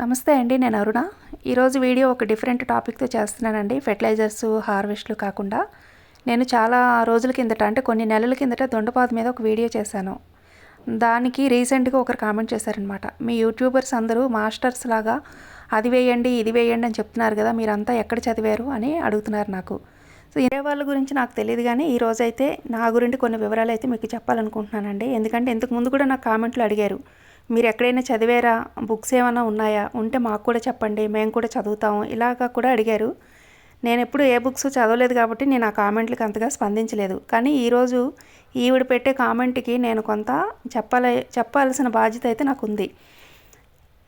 నమస్తే అండి నేను అరుణ. ఈరోజు వీడియో ఒక డిఫరెంట్ టాపిక్తో చేస్తున్నానండి ఫెర్టిలైజర్స్ హార్వెస్ట్లు కాకుండా. నేను చాలా రోజుల కిందట అంటే కొన్ని నెలల కిందట దొండపాదు మీద ఒక వీడియో చేశాను. దానికి రీసెంట్గా ఒకరు కామెంట్ చేశారనమాట మీ యూట్యూబర్స్ అందరూ మాస్టర్స్ లాగా అది వేయండి ఇది వేయండి అని చెప్తున్నారు కదా మీరంతా ఎక్కడ చదివారు అని అడుగుతున్నారు నాకు. సో ఇరే వాళ్ళ గురించి నాకు తెలియదు కానీ ఈ రోజైతే నా గురించి కొన్ని వివరాలు అయితే మీకు చెప్పాలనుకుంటున్నానండి. ఎందుకంటే ఇంతకు ముందు కూడా నాకు కామెంట్లు అడిగారు. మీరు ఎక్కడైనా చదివారా? బుక్స్ ఏమైనా ఉన్నాయా? ఉంటే మాకు కూడా చెప్పండి. మేము కూడా చదువుతాము. ఇలాగా కూడా అడిగారు. నేను ఎప్పుడు ఏ బుక్స్ చదవలేదు కాబట్టి నేను ఆ కామెంట్లకు అంతగా స్పందించలేదు. కానీ ఈరోజు ఈవిడ పెట్టే కామెంట్కి నేను కొంత చెప్పాలి చెప్పాల్సిన బాధ్యత అయితే నాకు ఉంది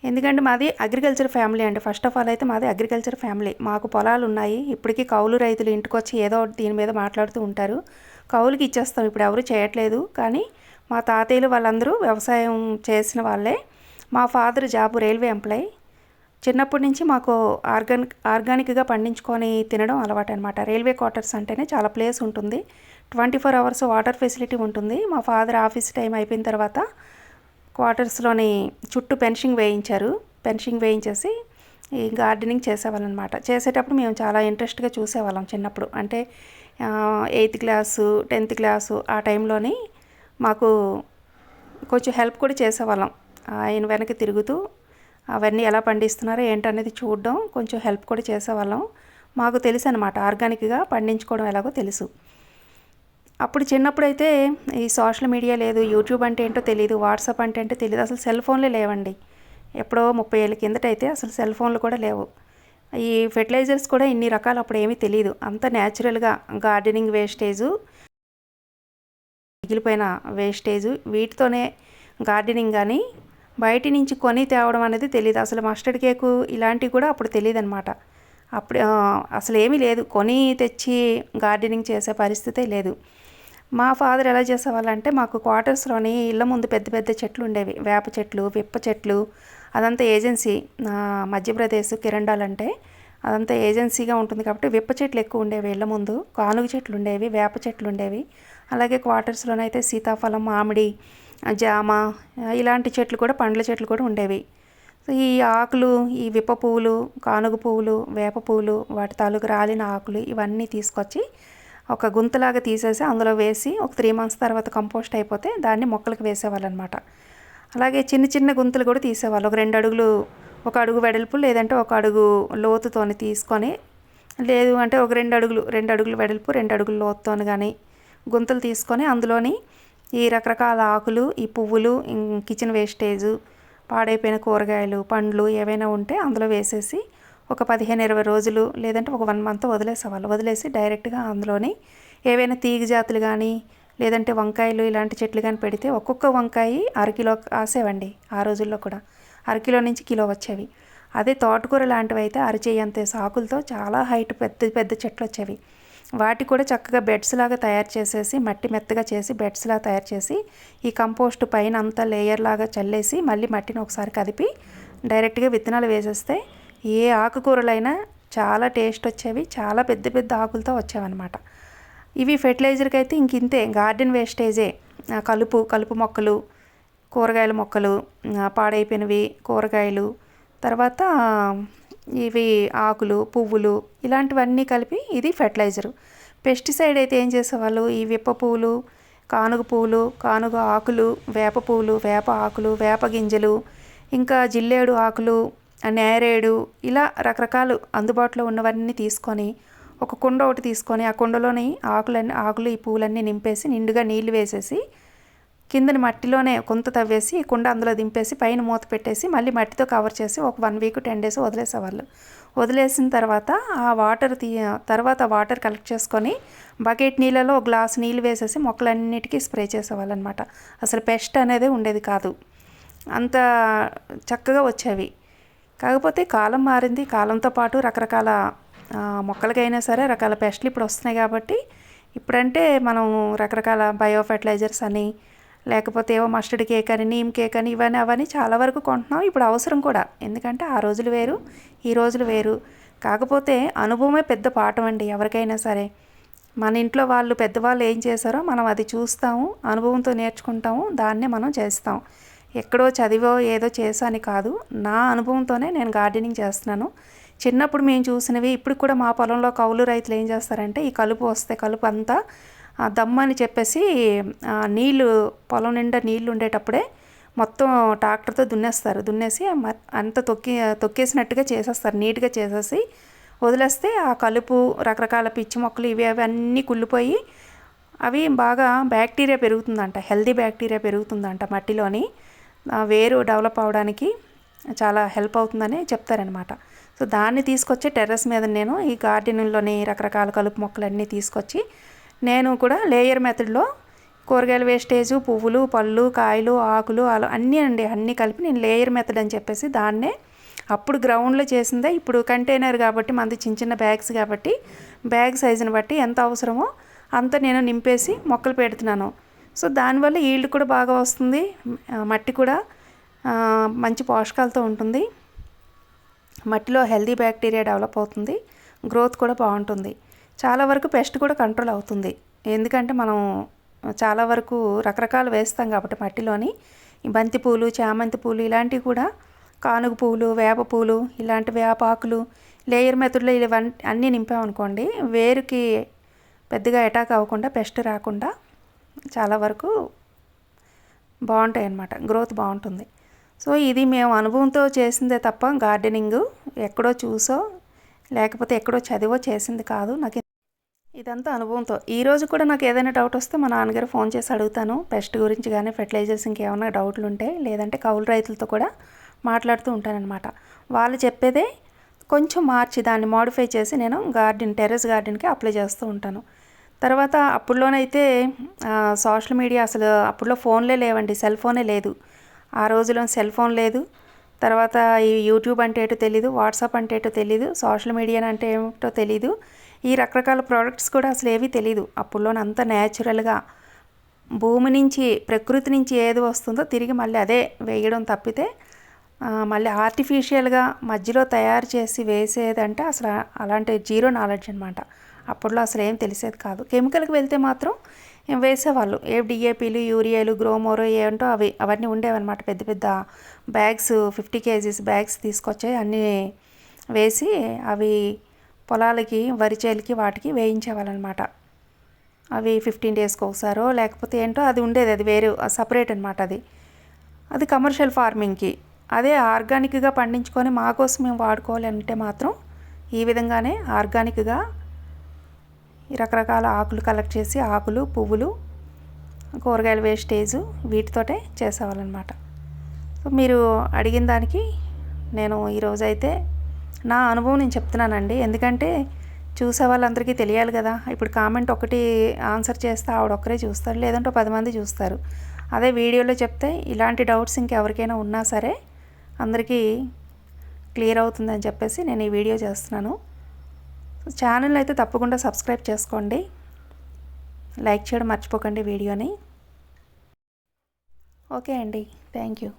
ఎందుకంటే మాది అగ్రికల్చర్ ఫ్యామిలీ అండి. ఫస్ట్ ఆఫ్ ఆల్ అయితే మాది అగ్రికల్చర్ ఫ్యామిలీ. మాకు పొలాలు ఉన్నాయి. ఇప్పటికీ కౌలు రైతులు ఇంటికి వచ్చి ఏదో దీని మీద మాట్లాడుతూ ఉంటారు. కౌలుకి ఇచ్చేస్తాం. ఇప్పుడు ఎవరు చేయట్లేదు. కానీ మా తాతయ్యలు వాళ్ళందరూ వ్యవసాయం చేసిన వాళ్ళే. మా ఫాదర్ జాబ్ రైల్వే ఎంప్లాయ్. చిన్నప్పటి నుంచి మాకు ఆర్గానిక్ ఆర్గానిక్గా పండించుకొని తినడం అలవాటు అనమాట రైల్వే క్వార్టర్స్ అంటేనే చాలా ప్లేస్ ఉంటుంది. Twenty four hours water facility ఉంటుంది. మా ఫాదర్ ఆఫీస్ టైం అయిపోయిన తర్వాత క్వార్టర్స్లోని చుట్టూ పెన్షింగ్ వేయించారు. పెన్షింగ్ వేయించేసి ఈ గార్డెనింగ్ చేసేవాళ్ళు అనమాట చేసేటప్పుడు మేము చాలా ఇంట్రెస్ట్గా చూసేవాళ్ళం చిన్నప్పుడు. అంటే ఎయిత్ క్లాసు టెన్త్ క్లాసు ఆ టైంలోని మాకు కొంచెం హెల్ప్ కూడా చేసేవాళ్ళం. ఆయన వెనక తిరుగుతూ అవన్నీ ఎలా పండిస్తున్నారో ఏంటనేది చూడడం కొంచెం హెల్ప్ కూడా చేసేవాళ్ళం. మాకు తెలుసు అనమాట ఆర్గానిక్గా పండించుకోవడం ఎలాగో తెలుసు. అప్పుడు చిన్నప్పుడైతే ఈ సోషల్ మీడియా లేదు యూట్యూబ్ అంటే ఏంటో తెలియదు వాట్సాప్ అంటే ఏంటో తెలియదు అసలు సెల్ ఫోన్లే లేవండి. ఎప్పుడో ముప్పై ఏళ్ళ కిందట అయితే అసలు సెల్ ఫోన్లు కూడా లేవు. ఈ ఫెర్టిలైజర్స్ కూడా ఇన్ని రకాలు అప్పుడు ఏమీ తెలియదు అంత న్యాచురల్గా గార్డెనింగ్ వేస్టేజు మిగిలిపోయిన వేస్టేజ్ వీటితోనే గార్డెనింగ్ కానీ బయటి నుంచి కొని తేవడం అనేది తెలియదు అసలు మస్టర్డ్ కేకు ఇలాంటివి కూడా అప్పుడు తెలియదు అనమాట అప్పుడు అసలు ఏమీ లేదు. కొని తెచ్చి గార్డెనింగ్ చేసే పరిస్థితే లేదు. మా ఫాదర్ ఎలా చేసేవాళ్ళంటే మాకు క్వార్టర్స్లోని ఇళ్ళ ముందు పెద్ద పెద్ద చెట్లు ఉండేవి. వేప చెట్లు విప్ప చెట్లు అదంతా ఏజెన్సీ మధ్యప్రదేశ్ కిరండాల్ అంటే అదంతా ఏజెన్సీగా ఉంటుంది కాబట్టి విప్ప చెట్లు ఎక్కువ ఉండేవి ఇళ్ళ ముందు కానుగ చెట్లు ఉండేవి వేప చెట్లు ఉండేవి. అలాగే క్వార్టర్స్లోనైతే సీతాఫలం మామిడి జామ ఇలాంటి చెట్లు కూడా పండ్ల చెట్లు కూడా ఉండేవి. ఈ ఆకులు ఈ విప్ప పువ్వులు కానుగ పువ్వులు వేప పువ్వులు వాటి తాలూకు రాలిన ఆకులు ఇవన్నీ తీసుకొచ్చి ఒక గుంతలాగా తీసేసి అందులో వేసి ఒక త్రీ మంత్స్ తర్వాత కంపోస్ట్ అయిపోతే దాన్ని మొక్కలకు వేసేవాళ్ళు అనమాట అలాగే చిన్న చిన్న గుంతలు కూడా తీసేవాళ్ళు. ఒక రెండు అడుగులు ఒక అడుగు వెడల్పు లేదంటే ఒక అడుగు లోతుతోని తీసుకొని లేదు అంటే ఒక రెండు అడుగులు రెండు అడుగులు వెడల్పు రెండు అడుగులు లోతుతోని కానీ గుంతలు తీసుకొని అందులోని ఈ రకరకాల ఆకులు ఈ పువ్వులు కిచెన్ వేస్టేజ్ పాడైపోయిన కూరగాయలు పండ్లు ఏవైనా ఉంటే అందులో వేసేసి ఒక పదిహేను ఇరవై రోజులు లేదంటే ఒక వన్ మంత్ వదిలేసేవాళ్ళు. వదిలేసి డైరెక్ట్గా అందులోని ఏవైనా తీగ జాతులు కానీ లేదంటే వంకాయలు ఇలాంటి చెట్లు కానీ పెడితే ఒక్కొక్క వంకాయ అరకిలో కాసేవండి ఆ రోజుల్లో కూడా. అరకిలో నుంచి కిలో వచ్చేవి. అదే తోటకూర లాంటివి అయితే అరచేయంత సాకులతో చాలా హైట్ పెద్ద పెద్ద చెట్లు వచ్చేవి. వాటి కూడా చక్కగా బెడ్స్ లాగా తయారు చేసేసి మట్టి మెత్తగా చేసి బెడ్స్ లాగా తయారు చేసి ఈ కంపోస్ట్ పైన అంతా లేయర్ లాగా చల్లేసి మళ్ళీ మట్టిని ఒకసారి కదిపి డైరెక్ట్గా విత్తనాలు వేసేస్తే ఏ ఆకుకూరలైనా చాలా టేస్ట్ వచ్చేవి చాలా పెద్ద పెద్ద ఆకులతో వచ్చేవన్నమాట. ఇవి ఫెర్టిలైజర్కి అయితే ఇంక ఇంతే గార్డెన్ వేస్టేజే. కలుపు కలుపు మొక్కలు కూరగాయల మొక్కలు పాడైపోయినవి కూరగాయలు తర్వాత ఇవి ఆకులు పువ్వులు ఇలాంటివన్నీ కలిపి ఇది ఫెర్టిలైజరు. పెస్టిసైడ్ అయితే ఏం చేసేవాళ్ళు? ఈ విప్ప పువ్వులు కానుగ పువ్వులు కానుగ ఆకులు వేప పువ్వులు వేప ఆకులు వేప గింజలు ఇంకా జిల్లేడు ఆకులు నేరేడు ఇలా రకరకాలు అందుబాటులో ఉన్నవన్నీ తీసుకొని ఒక కుండ ఒకటి తీసుకొని ఆ కుండలోని ఆకులన్నీ ఆకులు ఈ పువ్వులన్నీ నింపేసి నిండుగా నీళ్ళు వేసేసి కిందని మట్టిలోనే కొంత తవ్వేసి కుండ అందులో దింపేసి పైన మూత పెట్టేసి మళ్ళీ మట్టితో కవర్ చేసి ఒక వన్ వీక్ టెన్ డేస్ వదిలేసేవాళ్ళు. వదిలేసిన తర్వాత ఆ వాటర్ తీ తర్వాత వాటర్ కలెక్ట్ చేసుకొని బకెట్ నీళ్ళలో ఒక గ్లాస్ నీళ్ళు వేసేసి మొక్కలన్నిటికీ స్ప్రే చేసేవాళ్ళు అనమాట అసలు పెస్ట్ అనేది ఉండేది కాదు. అంత చక్కగా వచ్చేవి. కాకపోతే కాలం మారింది. కాలంతో పాటు రకరకాల మొక్కలకైనా సరే రకాల పెస్ట్లు ఇప్పుడు వస్తున్నాయి కాబట్టి ఇప్పుడంటే మనం రకరకాల బయో ఫెర్టిలైజర్స్ అని లేకపోతే ఏవో మస్టర్డ్ కేక్ అని నీమ్ కేక్ అని ఇవన్నీ అవన్నీ చాలా వరకు కొంటున్నాం. ఇప్పుడు అవసరం కూడా. ఎందుకంటే ఆ రోజులు వేరు ఈ రోజులు వేరు. కాకపోతే అనుభవమే పెద్ద పాఠం అండి ఎవరికైనా సరే. మన ఇంట్లో వాళ్ళు పెద్దవాళ్ళు ఏం చేశారో మనం అది చూస్తాము అనుభవంతో నేర్చుకుంటాము దాన్నే మనం చేస్తాం. ఎక్కడో చదివో ఏదో చేశాని కాదు నా అనుభవంతోనే నేను గార్డెనింగ్ చేస్తున్నాను. చిన్నప్పుడు మేము చూసినవి ఇప్పుడు కూడా మా పొలంలో కౌలు రైతులు ఏం చేస్తారంటే ఈ కలుపు వస్తే కలుపు అంతా దమ్మని చెప్పేసి నీళ్ళు పొలం నిండా నీళ్ళు ఉండేటప్పుడే మొత్తం ట్రాక్టర్తో దున్నేస్తారు. దున్నేసి అంత తొక్కి తొక్కేసినట్టుగా చేసేస్తారు. నీట్గా చేసేసి వదిలేస్తే ఆ కలుపు రకరకాల పిచ్చి మొక్కలు ఇవి అవి అన్నీ కుళ్ళిపోయి అవి బాగా బ్యాక్టీరియా పెరుగుతుందంట. హెల్దీ బ్యాక్టీరియా పెరుగుతుందంట మట్టిలోని. వేరు డెవలప్ అవడానికి చాలా హెల్ప్ అవుతుందని చెప్తారనమాట. సో దాన్ని తీసుకొచ్చి టెర్రస్ మీద నేను ఈ గార్డెన్లోని రకరకాల కలుపు మొక్కలన్నీ తీసుకొచ్చి నేను కూడా లేయర్ మెథడ్లో కూరగాయల వేస్టేజ్ పువ్వులు పళ్ళు కాయలు ఆకులు అలా అన్నీ అండి అన్నీ కలిపి నేను లేయర్ మెథడ్ అని చెప్పేసి దాన్నే అప్పుడు గ్రౌండ్లో చేసిందే. ఇప్పుడు కంటైనర్ కాబట్టి మనది చిన్న చిన్న బ్యాగ్స్ కాబట్టి బ్యాగ్ సైజుని బట్టి ఎంత అవసరమో అంత నేను నింపేసి మొక్కలు పెడుతున్నాను. సో దానివల్ల ఈల్డ్ కూడా బాగా వస్తుంది. మట్టి కూడా మంచి పోషకాలతో ఉంటుంది. మట్టిలో హెల్దీ బ్యాక్టీరియా డెవలప్ అవుతుంది. గ్రోత్ కూడా బాగుంటుంది. చాలా వరకు పెస్ట్ కూడా కంట్రోల్ అవుతుంది. ఎందుకంటే మనం చాలా వరకు రకరకాలు వేస్తాం కాబట్టి మట్టిలోని. బంతి పూలు చామంతి పూలు ఇలాంటివి కూడా కానుగ పూలు వేప పూలు ఇలాంటి వేపాకులు లేయర్ మెథడ్లో ఇవన్నీ అన్నీ నింపామనుకోండి వేరుకి పెద్దగా అటాక్ అవ్వకుండా పెస్ట్ రాకుండా చాలా వరకు బాగుంటాయి అన్నమాట గ్రోత్ బాగుంటుంది. సో ఇది మేము అనుభవంతో చేసిందే తప్ప గార్డెనింగ్ ఎక్కడో చూసో లేకపోతే ఎక్కడో చదివో చేసింది కాదు. నాకు ఇదంతా అనుభవంతో. ఈరోజు కూడా నాకు ఏదైనా డౌట్ వస్తే మా నాన్నగారు ఫోన్ చేసి అడుగుతాను. పెస్ట్ గురించి కానీ ఫెర్టిలైజర్స్ ఇంకేమైనా డౌట్లు ఉంటే లేదంటే కౌలు రైతులతో కూడా మాట్లాడుతూ ఉంటానన్నమాట. వాళ్ళు చెప్పేదే కొంచెం మార్చి దాన్ని మోడిఫై చేసి నేను గార్డెన్ టెర్రస్ గార్డెన్కి అప్లై చేస్తూ ఉంటాను. తర్వాత అప్పుడులోనైతే సోషల్ మీడియా అసలు అప్పుడులో ఫోన్లే లేవండి సెల్ ఫోనే లేదు. ఆ రోజులో సెల్ ఫోన్ లేదు. తర్వాత ఈ యూట్యూబ్ అంటే ఏటో తెలీదు వాట్సాప్ అంటే ఏటో తెలీదు సోషల్ మీడియా అంటే ఏమిటో తెలీదు. ఈ రకరకాల ప్రోడక్ట్స్ కూడా అసలు ఏవి తెలీదు. అప్పుడులోనంత న్యాచురల్గా భూమి నుంచి ప్రకృతి నుంచి ఏది వస్తుందో తిరిగి మళ్ళీ అదే వేయడం తప్పితే మళ్ళీ ఆర్టిఫిషియల్గా మధ్యలో తయారు చేసి వేసేదంటే అసలు అలాంటి జీరో నాలెడ్జ్ అనమాట అప్పట్లో అసలు ఏం తెలిసేది కాదు. కెమికల్కి వెళ్తే మాత్రం వేసేవాళ్ళు. ఏ డిఏపీలు యూరియాలు గ్రోమోరో ఏంటో అవి అవన్నీ ఉండేవన్నమాట. పెద్ద పెద్ద బ్యాగ్స్ ఫిఫ్టీ కేజీస్ బ్యాగ్స్ తీసుకొచ్చాయి అన్నీ వేసి అవి పొలాలకి వరిచేలకి వాటికి వేయించేవాళ్ళనమాట. అవి ఫిఫ్టీన్ డేస్కి ఒకసారో లేకపోతే ఏంటో అది ఉండేది అది వేరే సపరేట్ అనమాట అది. అది కమర్షియల్ ఫార్మింగ్కి. అదే ఆర్గానిక్గా పండించుకొని మా కోసం మేము వాడుకోవాలి అంటే మాత్రం ఈ విధంగానే ఆర్గానిక్గా రకరకాల ఆకులు కలెక్ట్ చేసి ఆకులు పువ్వులు కూరగాయల వేస్టేజ్ వీటితోటే చేసేవాళ్ళనమాట. సో మీరు అడిగిన దానికి నేను ఈరోజైతే నా అనుభవం నేను చెప్తున్నానండి. ఎందుకంటే చూసే వాళ్ళందరికీ తెలియాలి కదా. ఇప్పుడు కామెంట్ ఒకటి ఆన్సర్ చేస్తే ఆవిడ ఒక్కరే చూస్తారు. లేదంటే పది మంది చూస్తారు. అదే వీడియోలో చెప్తే ఇలాంటి డౌట్స్ ఇంకెవరికైనా ఉన్నా సరే అందరికీ క్లియర్ అవుతుందని చెప్పేసి నేను ఈ వీడియో చేస్తున్నాను. ఛానల్ అయితే తప్పకుండా సబ్స్క్రైబ్ చేసుకోండి. లైక్ చేయడం మర్చిపోకండి వీడియోని. ఓకే అండి. Thank you.